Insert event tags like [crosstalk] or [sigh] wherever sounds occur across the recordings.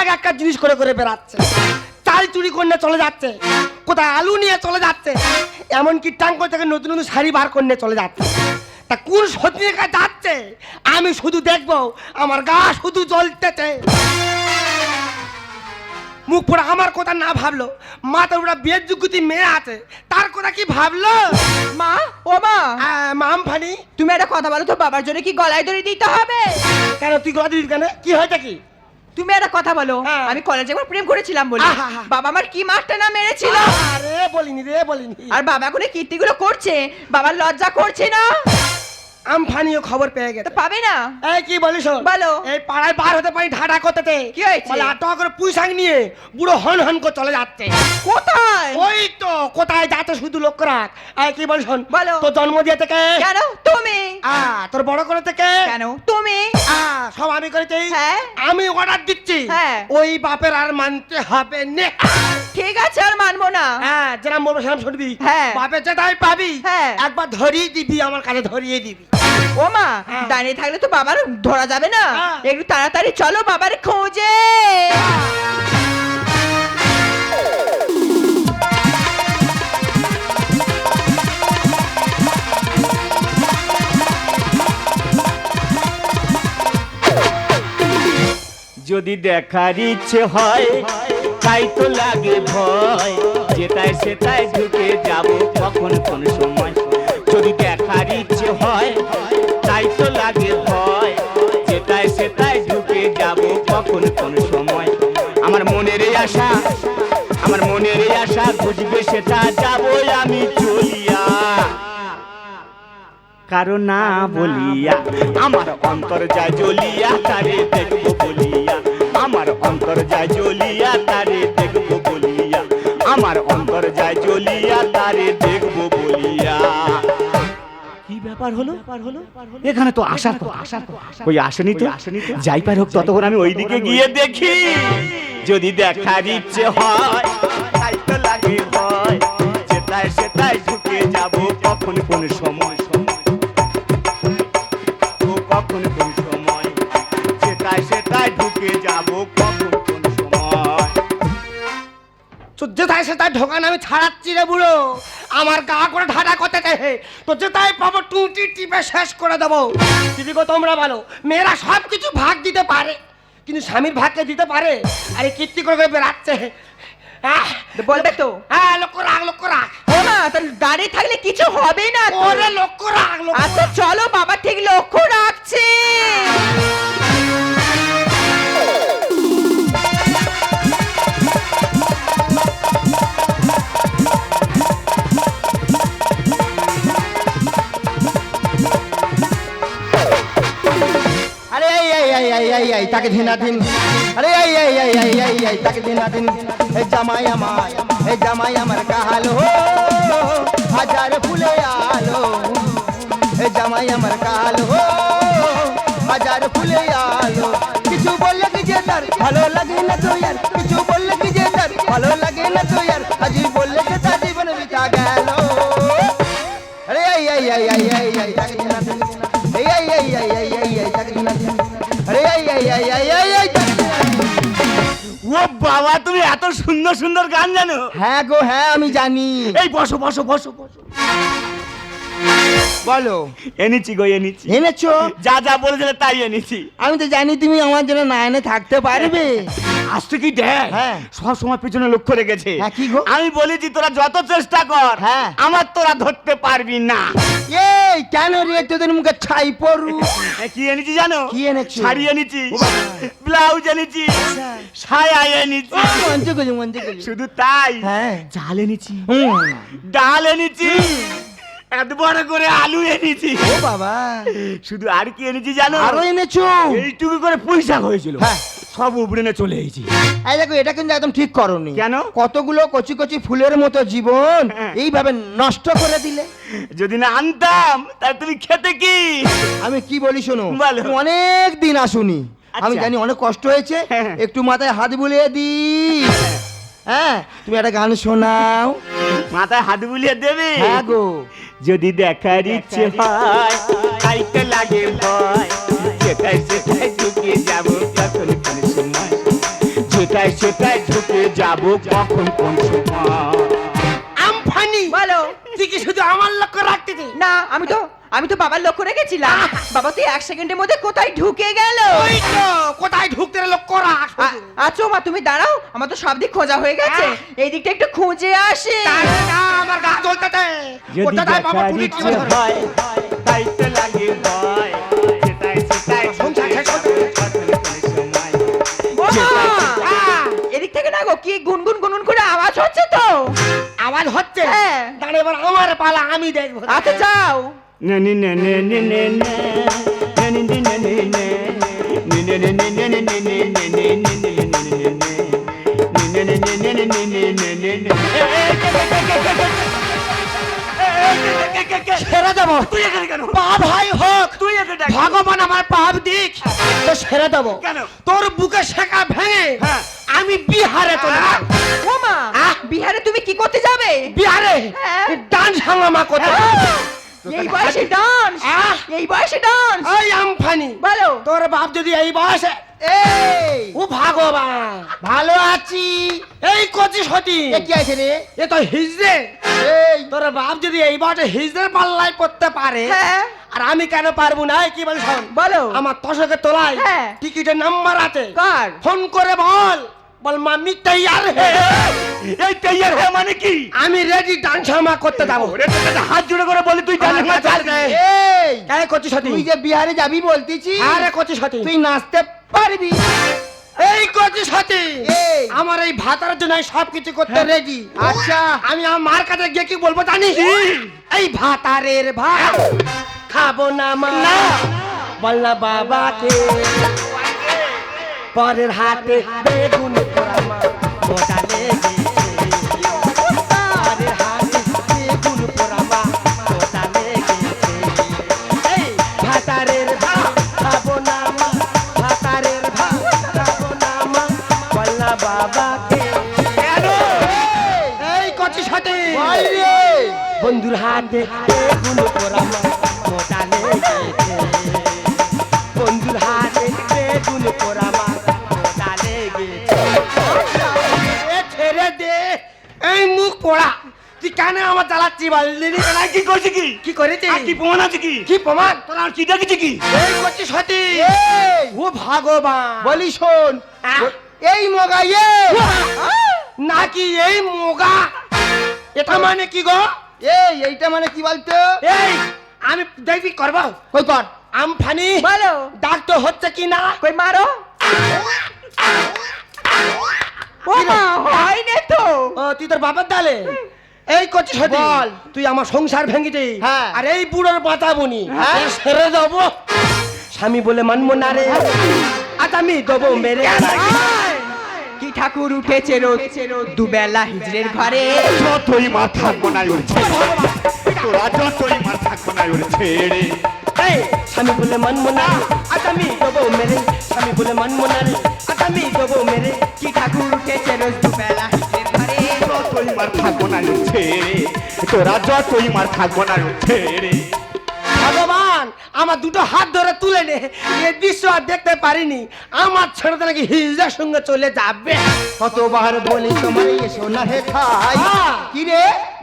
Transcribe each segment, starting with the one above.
এক একটা জিনিস করে করে বেড়াচ্ছে। চাল চুরি করে চলে যাচ্ছে কোথায় আলু নিয়ে চলে যাচ্ছে এমনকি ট্যাঙ্ক থেকে নতুন নতুন শাড়ি বার করে চলে যাচ্ছে। তা কোন সত্যি কাছে যাচ্ছে? আমি শুধু দেখব আমার গা শুধু জ্বলতেছে। মুখ পড়ে আমার কথা না ভাবলো মা মাথার উপরে বিয়ের যোগ্যতি মেয়ে আছে তার কথা কি ভাবলো? মা ও মা। মাম ফানি তুমি একটা কথা বলো তো বাবার জন্য কি গলায় ধরে দিতে হবে? কেন তুই গলা দিবি কেন? কি হয়েছে কি? তুমি একটা কথা বলো। হ্যাঁ। আমি কলেজে একবার প্রেম করেছিলাম বলে। আহা। বাবা আমার কি মারটা না মেরেছিল? আরে বলিনি রে বলিনি। আর বাবা এখন এই কীর্তিগুলো করছে বাবার লজ্জা করছে না? আমফানিও খবর পেয়ে গেছে। পাবে না? এই কি বলিস বলো। এই পাড়ায় বার হতে পারি করতে কি হয়েছে? বলে আট করে পুঁইশাক নিয়ে বুড়ো হন হন করে চলে যাচ্ছে। কোথায়? ওই তো কোথায় যাচ্ছে শুধু লক্ষ্য রাখ। এই কি বলিস বলো। তোর জন্ম দিয়ে থেকে? কেন? তুমি? আ তোর বড় করে থেকে? কেন? তুমি? আ সব আমি করেছি। হ্যাঁ। আমি অর্ডার দিচ্ছি। হ্যাঁ। ওই বাপের আর মানতে হবে না। ঠিক আছে আর মানবো না হ্যাঁ যেরকম বলব সেরকম শুনবি হ্যাঁ। বাপের যেটাই পাবি হ্যাঁ। একবার ধরিয়ে দিবি আমার কাছে ধরিয়ে দিবি ও মা হ্যাঁ। দাঁড়িয়ে থাকলে তো বাবার ধরা যাবে না হ্যাঁ। একটু তাড়াতাড়ি চলো বাবার খোঁজে যদি দেখার ইচ্ছে হয় তাই তো লাগে ভয়। যেটায় সেটাই ঢুকে যাব কখন কোন সময়। যদি দেখার ইচ্ছে হয়, তাই তো লাগে ভয়। যেটায় সেটাই ঢুকে যাব কখন কোন সময়। আমার মনের আশা, আমার মনের আশা বুঝবে সেটা যাবই আমি চলিয়া। কারণ না বলিয়া, আমার অন্তর যা জ্বলিয়া, তারে দেখব বলিয়া। আমার অন্তর যা জ্বলিয়া তারে দেখব বলিয়া। কি ব্যাপার হলো? এখানে তো আসার আসার ওই আসেনি তো? আসেনি যাই পার হোক ততক্ষণ আমি ওইদিকে গিয়ে দেখি। যদি দেখার ইচ্ছে হয় তাই তো লাগে হয় সেটাই সেটাই ঢুকে যাব কখন কোন সময়। ঢোকান আমি ছাড়াচ্ছি রে বুড়ো। আমার গা করে ঢাডা করতে চাই তো যেটাই পাবো টুটি টিপে শেষ করে দেবো। দিদি গো তোমরা ভালো মেয়েরা সব কিছু ভাগ দিতে পারে কিন্তু স্বামীর ভাগকে দিতে পারে? আরে কীর্তি করে বেড়াচ্ছে বলবে তো হ্যাঁ লক্ষ্য রাখ লক্ষ্য রাখ। ও মা তার দাঁড়িয়ে থাকলে কিছু হবে না। ওরে লক্ষ্য রাখ আচ্ছা চলো বাবা ঠিক লক্ষ্য রাখছে। आई आई आई आई आई ताके धिना धिन अरे आई आई आई आई आई आई ताके धिना धिन हे जमाई अमाय हे जमाई अमर का हाल हो हजार फुले आलो हे जमाई अमर का हाल हो हजार ফুলে আলো কিছু বললে কি যে তার ভালো লাগে না তো यार কিছু বললে কি যে তার ভালো লাগে না তো यार বাবা তুমি এত সুন্দর সুন্দর গান জানো? হ্যাঁ গো হ্যাঁ আমি জানি। এই বসো বসো বসো বসো। বলো। এনেছি গো এনেছি। এনেছো? যা যা বলেছিলে তাই এনেছি। আমি তো জানি তুমি আমার জন্য না এনে থাকতে পারবে। আসতে কি দেখ? হ্যাঁ। সব সময় পিছনে লক্ষ্য রেখেছে। হ্যাঁ, আমি বলেছি তোরা যত চেষ্টা কর হ্যাঁ। আমার তোরা ধরতে পারবি না। এই কেন রে তোদের মুখে ছাই পড়ু? কি এনেছি জানো? কি এনেছো? শাড়ি এনেছি ব্লাউজ এনেছি সায়া এনেছি। মঞ্চে গেছে মঞ্চে গেছে শুধু তাই। হ্যাঁ। চাল এনেছি। ডাল এনেছি এত বড় করে আলু এনেছি। ও বাবা। শুধু আর কি এনেছি জানো? আরও এনেছো। এইটুকু করে পয়সা হয়েছিল। হ্যাঁ। সব উপড়ে চলে এসেছি। এই দেখো এটা কিন্তু একদম ঠিক করনি। কেন? কতগুলো কচি কচি ফুলের মতো জীবন হ্যাঁ। এইভাবে নষ্ট করে দিলে? যদি না আনতাম তাহলে তুমি খেতে কি? আমি কি বলি শোনো অনেক দিন আসুনি। আমি আচ্ছা। জানি অনেক কষ্ট হয়েছে হ্যাঁ। একটু মাথায় হাত বুলিয়ে দি হ্যাঁ তুমি একটা গান শোনাও। মাথায় হাত বুলিয়ে দেবে? হ্যাঁ গো। যদি দেখার ইচ্ছে হয় লাগে ভয় যেটাই সেটাই ঢুকে যাব। যেটাই সেটাই ঢুকে যাব কখন কোন সময়। আমফানি! বলো। তুই কি শুধু আমার লক্ষ্য রাখতেছি না আমি তো আমি তো বাবার লক্ষ্য রেখেছিলাম। বাবা তুই এক সেকেন্ডের মধ্যে কোথায় ঢুকে গেল? ওই তো কোথায় ঢুকতে রে লক্ষ্য রাখ আচ্ছা মা তুমি দাঁড়াও আমার তো সব দিক খোঁজা হয়ে গেছে। এই দিকটা একটু খুঁজে আসে। তাই না আমার গা টুটি ইচ্ছে টিপে হয় তাইতে লাগে ভয় নে নে নে নে নে নে নে ছেড়ে দেবো তুই এখানে কেন পা ভাই হোক তুই এখানে ভগবান আমার পাপ দিক তো ছেড়ে দেবো কেন? তোর বুকে শেখা ভেঙে হ্যাঁ। আমি বিহারে চলে কি করতে যাবে? বিহারে হ্যাঁ। ডান্স হাঙ্গামা করতে এই বয়সে ডান্স। এই বয়সে ডান্স। ওই আমফানি। বলো। তোর বাপ যদি এই বয়সে এই। ও ভগবান। ভালো আছি। এই কচি সতী। এ কি আছে রে? এ তো হিজড়ে। এই। তোর বাপ যদি এই বয়সে হিজড়ের পাল্লায় পড়তে পারে হ্যাঁ। আর আমি কেন পারব না? এই কি বল বলো। আমার তশকে তোলায় হ্যাঁ। টিকিটের নাম্বার আছে। কার? ফোন করে বল। বল মাম্মি তৈয়ার হে। এই তৈয়ার হয়ে মানে কি? আমি রেডি ডান্স হামা করতে যাব। হাত জুড়ে করে বলি তুই জানিস না আমার এই এই কচি সতী। তুই যে বিহারে যাবি বলতেছি হ্যাঁ রে কচি সতী। তুই নাচতে পারবি। এই কচি সতী। এই। আমার এই ভাতার জন্য আমি সব কিছু করতে রেডি আচ্ছা। আমি আমার মার কাছে গিয়ে কি বলব জানিস? এই ভাতারের ভাত। খাব না মা। বল না বাবাকে। পরের হাতে বেগুন পোড়া মা মোটা লেগেছে পরের হাতে বেগুন পোড়া মা মোটা লেগেছে এই ভাতারের ভাত খাব না মা। ভাতারের ভাত খাব না মা। বল বাবাকে। এই কচি সাথে। বন্ধুর হাতে বেগুন পোড়া মা কেন আমার জ্বালাচ্ছি বললি না কি? করছিস কি? কি করেছি? আর কি প্রমাণ আছে কি? কি প্রমাণ? তোর আর কি দেখেছিস কি? এই কচি সাথী ও ভগবান। বলি শোন এই মগা এ নাকি এই মোগা? এটা মানে কি গো? এই এইটা মানে কি বলতো? এই আমি দেখবি করব। কই কর? আমফানি বলো। ডাক তো হচ্ছে কি না? কই মারো? ও মা হয় না তো। তুই তোর বাবার ডালে? এই করছিস বল। তুই আমার সংসার ভেঙেছি হ্যাঁ। আর এই বুড়োর বাঁচাবনি হ্যাঁ। ছেড়ে দেবো। স্বামী বলে মানবো না রে। আজ আমি দেবো মেরে। কি ঠাকুর উঠেছে রোদ দুবেলা হিজড়ের ঘরে। যতই মা থাকব না ওর ছেড়ে তোরা যতই মা থাকব না ওর ছেড়ে এই স্বামী বলে মানবো না আজ আমি দেবো মেরে। স্বামী বলে মানবো না রে। আজ আমি দেবো মেরে। কি ঠাকুর উঠেছে রোজ দুবেলা যতই মার থাকব না ছেড়ে তোরা যতই মার থাকব না ওর ভগবান আমার দুটো হাত ধরে তুলে নে। এই দৃশ্য আর দেখতে পারিনি। আমার ছেড়ে নাকি হিজড়ার সঙ্গে চলে যাবে। কতবার বলি তোমার এসো না হে খাই কি রে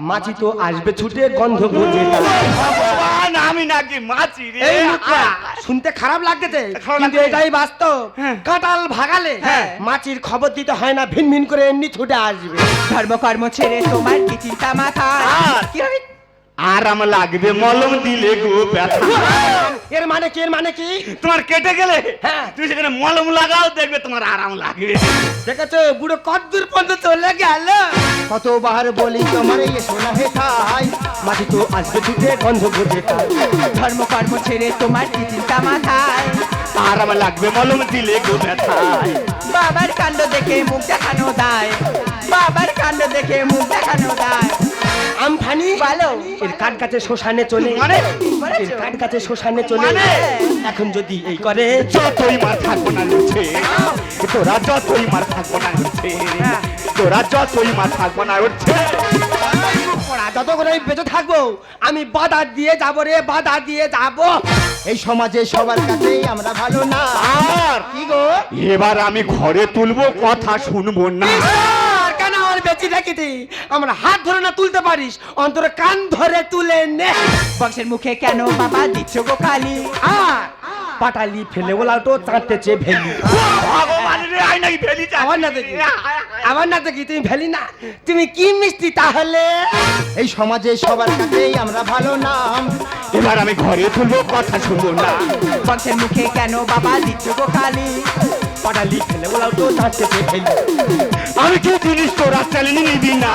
মাছি তো আসবে ছুটে গন্ধ বুঝে ভগবান আমি নাকি মাছি রে। শুনতে খারাপ লাগতেছে কিন্তু এটাই বাস্তব। কাটাল কাঁটাল ভাগালে হ্যাঁ। মাছির খবর দিতে হয় না ভিন ভিন করে এমনি ছুটে আসবে। ধর্মকর্ম ছেড়ে তোমার কি চিন্তা মাথা আর? কি আরাম লাগবে মলম দিলে গো ব্যথা। [laughs] এর মানে কি এর মানে কি? তোমার কেটে গেলে? হ্যাঁ। তুমি সেখানে মলম লাগাও দেখবে তোমার আরাম লাগবে। দেখেছ? বুড়ো কদ্দূর পর্যন্ত চলে গেল। কতবার বলি তোমার এসো না হে খাই মাছি তো আসবে ছুটে গন্ধ বুঝে ধর্ম কর্ম ছেড়ে তোমার কি চিন্তা মাথায়। আরাম লাগবে মলম দিলে গো ব্যথায় বাবার কাণ্ড দেখে মুখ দেখানো দায় বাবার কাণ্ড দেখে মুখ দেখানো দায় আমফানি? বলো। এর কাঠ কাছে শ্মশানে চলে। মানে? এর কাঠ কাছে শ্মশানে চলে। মানে? এখন যদি এই করে যতই মার থাকব না লুছে তোরা যতই মার থাকব না উঠছে তোরা যতই মার থাকব না উঠছে যতক্ষণ আমি বেঁচে থাকব আমি বাধা দিয়ে যাব রে বাধা দিয়ে যাব। এই সমাজে সবার কাছেই আমরা ভালো না। আর কি গো? এবার আমি ঘরে তুলবো কথা শুনব না। কেন আমার বেঁচে আমার হাত ধরে না তুলতে পারিস অন্তরে কান ধরে তুলে নে। বংশের মুখে কেন বাবা দিচ্ছ গো কালি? আর পাটালি ফেলে ওলা তো চাঁদতেছে ভেলি। ভগবান রে আই নাই ফেলি আমার না দেখি। আমার না দেখি তুমি ভেলি না। তুমি কি মিষ্টি তাহলে? এই সমাজে সবার কাছেই আমরা ভালো নাম। এবার আমি ঘরে তুলবো কথা শুনব না। বংশের মুখে কেন বাবা দিচ্ছ গো কালি? পাটালি ফেলে বলাও তো তাতে দেখেন আমি কি জিনিস তো রাত চ্যালেঞ্জ নিবি না?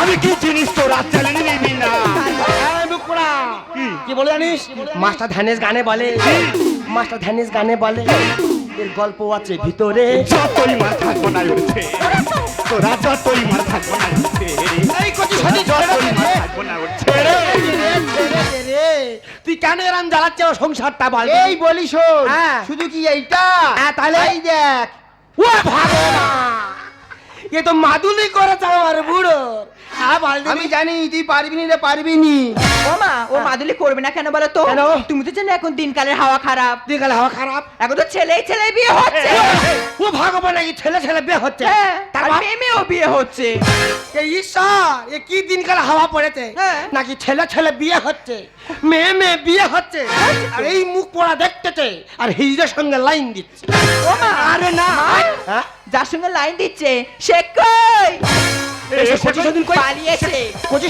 আমি কি জিনিস তো রাত চ্যালেঞ্জ নিবি না। কি? বলে জানিস? মাস্টার ধ্যানেশ গানে বলে। মাস্টার ধ্যানেশ গানে বলে। এর গল্প আছে ভিতরে। যতই মার থাকব না উঠছে তোরা যতই মার থাকব না উঠছে এই কচি সজি যতই মার থাকব না উঠছে তুই কেন এরাম জ্বালাচ্ছে সংসারটা বল। এই বলিস হ্যাঁ। শুধু কি এইটা? হ্যাঁ, তাহলে? এই দেখ। ও ভগবান এ তো মাদুলি করেছে আমার বুড়ো। হ্যাঁ আমি জানি তুই পারবি নি রে পারবি নি। ও মা ও মাদুলি করবে না কেন বলো তো? তুমি তো জানো এখন দিনকালের হাওয়া খারাপ। গেলে হাওয়া খারাপ? এখন তো ছেলেই ছেলে বিয়ে হচ্ছে। ও ভগবান নাকি ছেলে ছেলে বিয়ে হচ্ছে? হ্যাঁ, তার মেয়ে মেয়েও বিয়ে হচ্ছে। এই ঈশ্বর এ কি দিনকাল হাওয়া পড়েছে? হ্যাঁ। নাকি ছেলে ছেলে বিয়ে হচ্ছে? মেয়ে মেয়ে বিয়ে হচ্ছে? আর এই মুখ পোড়া দেখতেছে আর হিজড়ের সঙ্গে লাইন দিচ্ছে। ও মা। আরে না। হ্যাঁ? যার সঙ্গে লাইন দিচ্ছে সে কই? পালিয়েছে।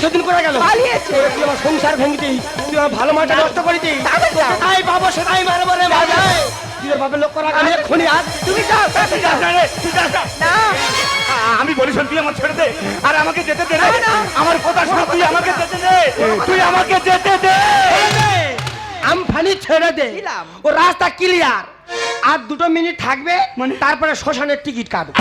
সদিন করে গেল? পালিয়েছে। তুই আমার সংসার ভেঙেছি তুই আমার ভালো মাটা নষ্ট করেছি তাহলে তাই বাবা সেটাই মারবো রে বাজায় তুই ওর লোক করা গেলে এক্ষুনি আজ তুমি যাও তাড়াতাড়ি যাও। যা রে, তুই যা, যা। না। আমি বলি শোন তুই আমার ছেড়ে দে। আর আমাকে যেতে দে। আমার কথা শোনা তুই আমাকে যেতে দে। তুই আমাকে যেতে দে। আমফানি ছেড়ে দে। ও রাস্তা ক্লিয়ার আর দুটো মিনিট থাকবে মানে তারপরে শ্মশানের টিকিট কাটবে।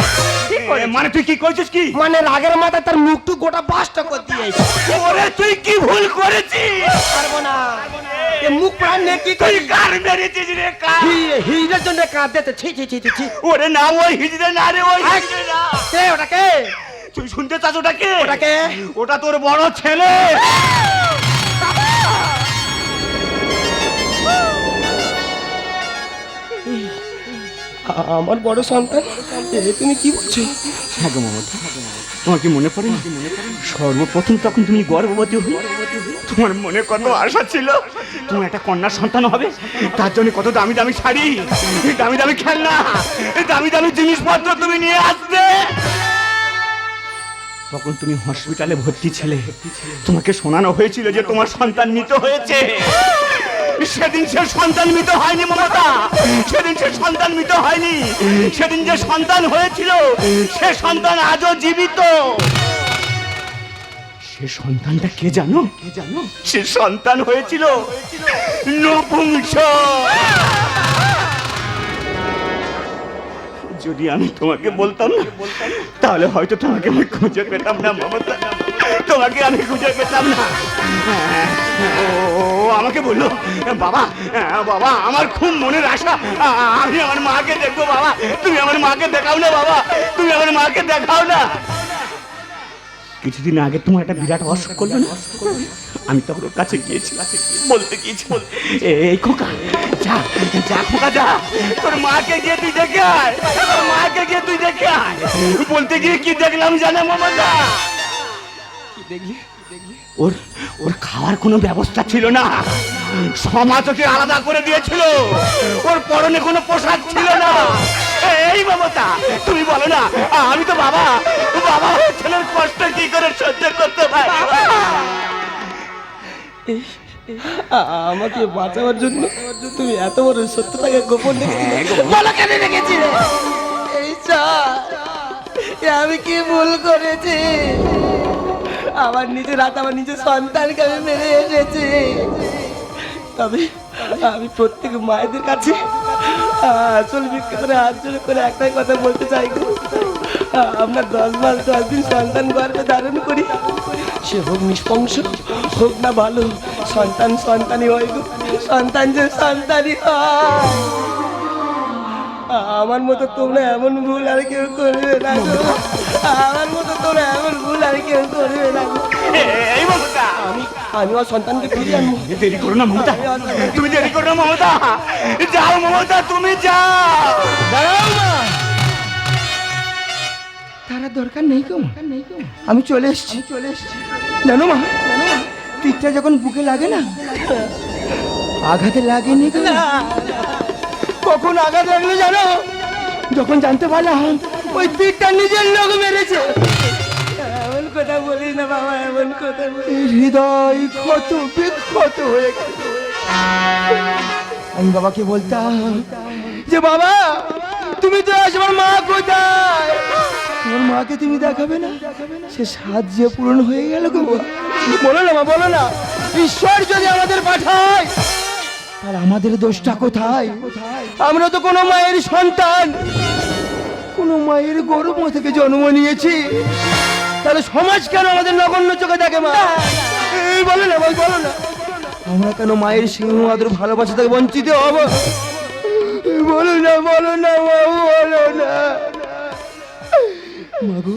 ঠিক করে মানে তুই কি কইছিস কি? মানে রাগের মাথায় তার মুখ মুখটু গোটা বাসটা করে দিয়েছে ওরে তুই কি ভুল করেছিস? পারব না। এ মুখ প্রাণ নিয়ে কি তুই করি মেরেছিস রে কার? হিজের জন্য কাঁদতে ছি ছি ছি ছি ছি। ওরে না ওই হিজড়ে না রে ওই হিজড়ে না। কে ওটাকে তুই শুনতে চাস ওটাকে ওটাকে? ওটা তোর বড় ছেলে। আমার বড় সন্তান তুমি কি বলছো? হ্যাঁ গো মমতা তোমার কি মনে পড়ে? সর্বপ্রথম তখন তুমি গর্ভবতী হয়ে তোমার মনে কত আশা ছিল? তোমার একটা কন্যা সন্তান হবে, তার জন্য কত দামি দামি শাড়ি দামি দামি খেলনা দামি দামি জিনিসপত্র তুমি নিয়ে আসবে। তখন তুমি হসপিটালে ভর্তি ছিলে। তোমাকে শোনানো হয়েছিল যে তোমার সন্তান মৃত হয়েছে। সেদিন সে সন্তান মৃত হয়নি মমতা, সেদিন সে সন্তান মৃত হয়নি, সেদিন যে সন্তান হয়েছিল, সে সন্তান আজও জীবিত। সে সন্তানটা কে জানো কে জানো? সে সন্তান হয়েছিল নপুংস। যদি আমি তোমাকে বলতাম না, তাহলে হয়তো তোমাকে আমি খুঁজে পেতাম না মমতা। তোমাকে আমি খুঁজে পেতাম না। আমাকে বলল, বাবা বাবা, আমার খুব মনের আশা। আমি আমার মাকে দেখব, বাবা। তুমি আমার মাকে দেখাও না, বাবা। তুমি আমার মাকে দেখাও না। কিছুদিন আগে তোমার একটা বিরাট অসুখ করল না? আমি তখন ওর কাছে গিয়েছি, বলতে গিয়েছি। এই খোকা, যা যা খোকা, যা। তোর মাকে গিয়ে তুই দেখে আয়। তোর মাকে গিয়ে তুই দেখে আয়। বলতে গিয়ে কি দেখলাম জানে মমতা ওর ওর খাওয়ার কোনো ব্যবস্থা ছিল না। সমাজ ওকে আলাদা করে দিয়েছিল। ওর পরনে কোনো পোশাক ছিল না। এই মমতা তুমি বলো না আমি তো বাবা বাবা ছেলের কষ্ট কি করে সহ্য করতে পারি? আমাকে বাঁচাবার জন্য তুমি এত বড় সত্যটাকে গোপন রেখেছিলে বলো কেন রেখেছিলে? এই এ আমি কি ভুল করেছি? আমার নিজের হাত আমার নিজের সন্তানকে আমি মেরে এসেছি। তবে আমি প্রত্যেক মায়েদের কাছে আসল করে, হাত জোড়ে করে একটাই কথা বলতে চাই আমরা দশ মাস, দশ দিন সন্তান গর্ভে ধারণ করি। সে হোক নিষ্পংস, হোক না ভালো, সন্তান সন্তানই হয় গো। সন্তান যে সন্তানই হয়। আমার মতো তোমরা এমন ভুল আর কেউ করবে না আমার মতো তোমরা এমন ভুল আর কেউ করবে না। এই মমতা। আমি আমি আমার সন্তানকে ফিরিয়ে আনব। দেরি করো না মমতা। তুমি দেরি করো না মমতা। যাও মমতা তুমি যাও। দাঁড়াও মা তারা দরকার নেই গো মা। আমি চলে এসেছি। চলে এসেছি। জানো মা তীরটা যখন বুকে লাগে না আঘাতে লাগেনি কখন আঘাত লাগল জানো? যখন জানতে পারলাম ওই তীরটা নিজের লোক মেরেছে। এমন কথা বলিস না বাবা এমন কথা হৃদয় ক্ষত বিক্ষত হয়ে গেছে আমি বাবাকে বলতাম যে বাবা তুমি তো আমার মা কোথায়? তোমার মাকে তুমি দেখাবে না? সে সাহায্য পূরণ হয়ে গেল গো। বলো না মা বলো না। ঈশ্বর যদি আমাদের পাঠায় আর আমাদের দোষটা কোথায়? আমরা তো কোনো মায়ের সন্তান। কোনো মায়ের গর্ভ থেকে জন্ম নিয়েছি। তাহলে সমাজ কেন আমাদের নগণ্য চোখে দেখে মা? এই বলো না বলো না। আমরা কেন মায়ের সিংহ আদর ভালোবাসা থেকে বঞ্চিত হব? বলো না বলো না বাবু বলো না। মাগো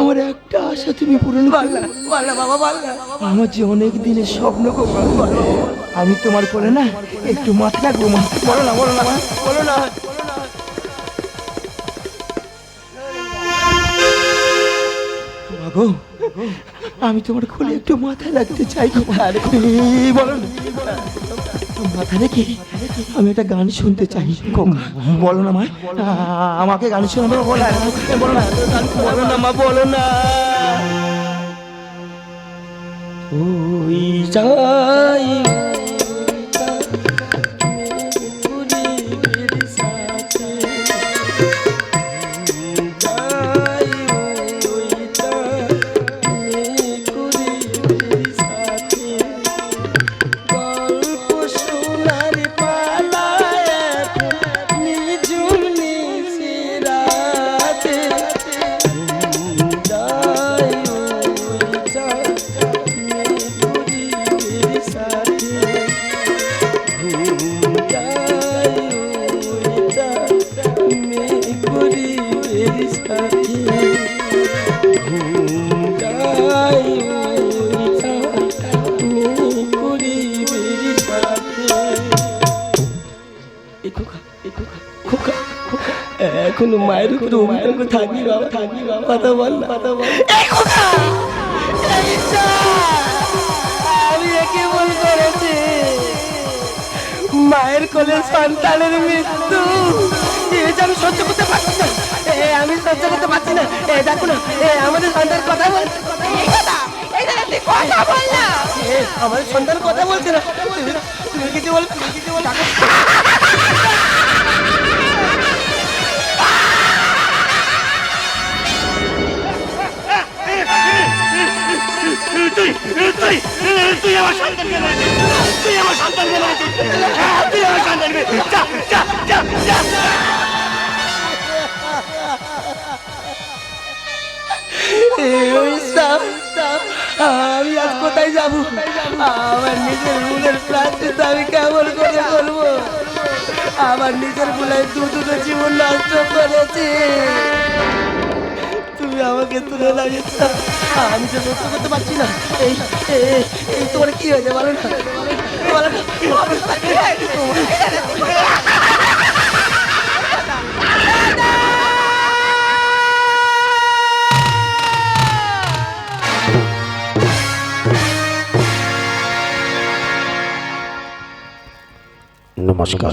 আমার একটা আশা তুমি পূরণ করলে বাবা আমার যে অনেক দিনের স্বপ্ন গো আমি তোমার কোলে না একটু মাথা রাখব মা। বলো না বলো না বলো না। মাগো আমি তোমার খুলে একটু মাথা রাখতে চাই গো বলো মাথা রেখে আমি একটা গান শুনতে চাই। বলো না মা, আমাকে গান শোনাবে বলো বলো না বলো না মা, বলো না। ওই যাই মায়ের উপরে বাবা থাকবি বাবা কথা বল না কথা বল! আমি একে ভুল করেছি। মায়ের কোলে সন্তানের মৃত্যু। আমি সহ্য করতে পারছি না। এ আমি সহ্য করতে পারছি না। এ দেখো না। এ আমাদের সন্তান কথা বল। না। আমাদের সন্তান কথা বলছে না। তুমি তুমি কিছু বল তুমি কিছু বল। তুই তুই তুই আমার সন্তানকে মেরেছিস তুই আমার সন্তানকে মেরেছিস তুই আমার সন্তানকে আমি আজ কোথায় যাব আমার নিজের মনের প্রার্থিত আমি কেমন করে বলব আমার নিজের ভুলাই দু দুটো জীবন নষ্ট করেছি তুমি আমাকে তুলে লাগিয়েছ আমি সহ্য করতে পারছি না এই তোমার কি হয়েছে বলো না? বলো না। নমস্কার।